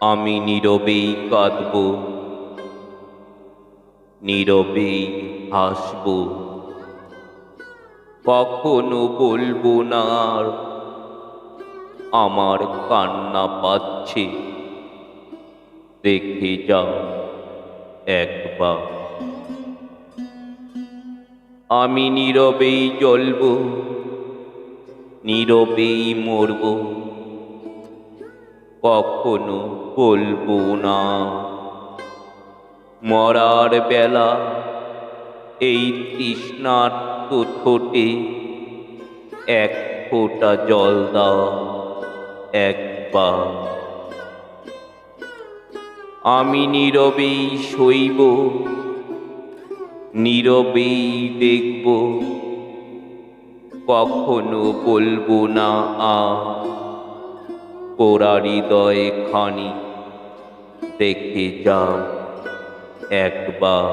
আমি নীরবেই কাঁদব। নীরবেই হাসব। কখনো বলব না আর আমার কান্না পাচ্ছে। দেখে যাও একবার। আমি নীরবেই জ্বলব, নীরবেই মরব। কখনো বলব না। মরার বেলা এই তৃষ্ণার্ত ঠোঁটে এক ফোঁটা জল দাও একবার। আমি নীরবেই সইব নীরবেই দেখব, কখনো বলব না আ পোড়া হৃদয় খানি দেখে যাও একবার।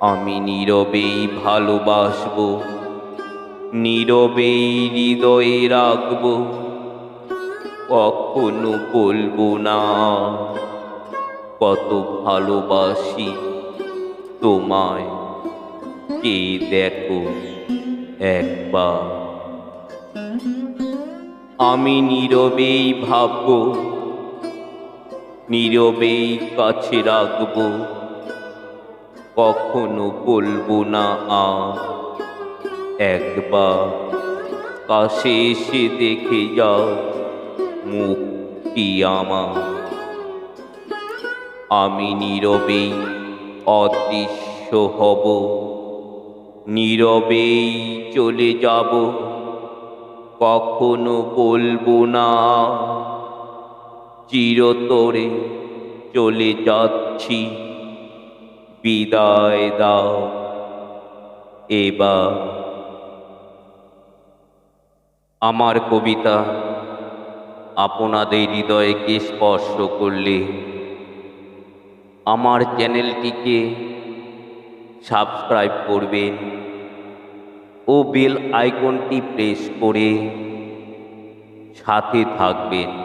আমি নীরবেই ভালোবাসবো, নীরবেই হৃদয়ে রাখব, কখনো বলব না কত ভালোবাসি তোমায়। কে দেখো একবার। আমি নীরবেই ভাবব, নীরবেই কাছে রাখব, কখনো বলব না আ একবার কাছে এসে দেখে যাও মুক্তি আমার। আমি নীরবেই অদৃশ্য হব, নীরবেই চলে যাব। কখনো বলব না। চিরতরে চলে যাচ্ছি। বিদায় দাও। এবার আমার কবিতা আপনাদের হৃদয়কে স্পর্শ করলে আমার চ্যানেলটিকে সাবস্ক্রাইব করবেন। ও বেল আইকনটি প্রেস করে সাথে থাকবেন।